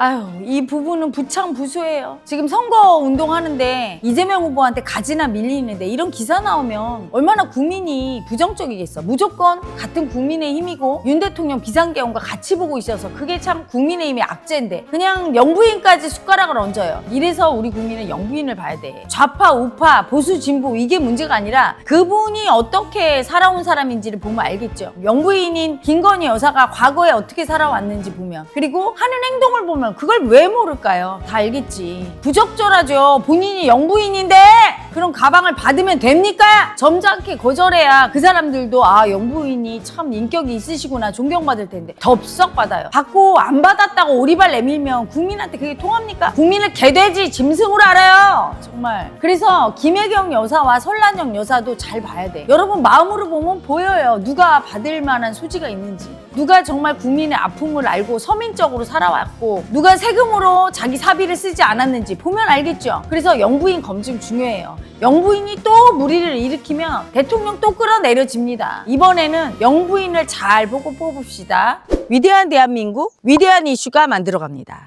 아유, 이 부분은 부창부수예요. 지금 선거 운동하는데 이재명 후보한테 가지나 밀리는데 이런 기사 나오면 얼마나 국민이 부정적이겠어. 무조건 같은 국민의 힘이고 윤 대통령 비상계엄과 같이 보고 있어서 그게 참 국민의힘의 악재인데 그냥 영부인까지 숟가락을 얹어요. 이래서 우리 국민은 영부인을 봐야 돼. 좌파, 우파, 보수, 진보 이게 문제가 아니라 그분이 어떻게 살아온 사람인지를 보면 알겠죠. 영부인인 김건희 여사가 과거에 어떻게 살아왔는지 보면 그리고 하는 행동을 보면 그걸 왜 모를까요? 다 알겠지. 부적절하죠. 본인이 영부인인데 그런 가방을 받으면 됩니까? 점잖게 거절해야 그 사람들도 아 영부인이 참 인격이 있으시구나 존경받을 텐데 덥석 받아요. 받고 안 받았다고 오리발 내밀면 국민한테 그게 통합니까? 국민을 개돼지 짐승으로 알아요. 정말. 그래서 김혜경 여사와 설란영 여사도 잘 봐야 돼. 여러분 마음으로 보면 보여요. 누가 받을 만한 소지가 있는지. 누가 정말 국민의 아픔을 알고 서민적으로 살아왔고 누가 세금으로 자기 사비를 쓰지 않았는지 보면 알겠죠. 그래서 영부인 검증 중요해요. 영부인이 또 무리를 일으키면 대통령 또 끌어내려집니다. 이번에는 영부인을 잘 보고 뽑읍시다. 위대한 대한민국, 위대한 이슈가 만들어갑니다.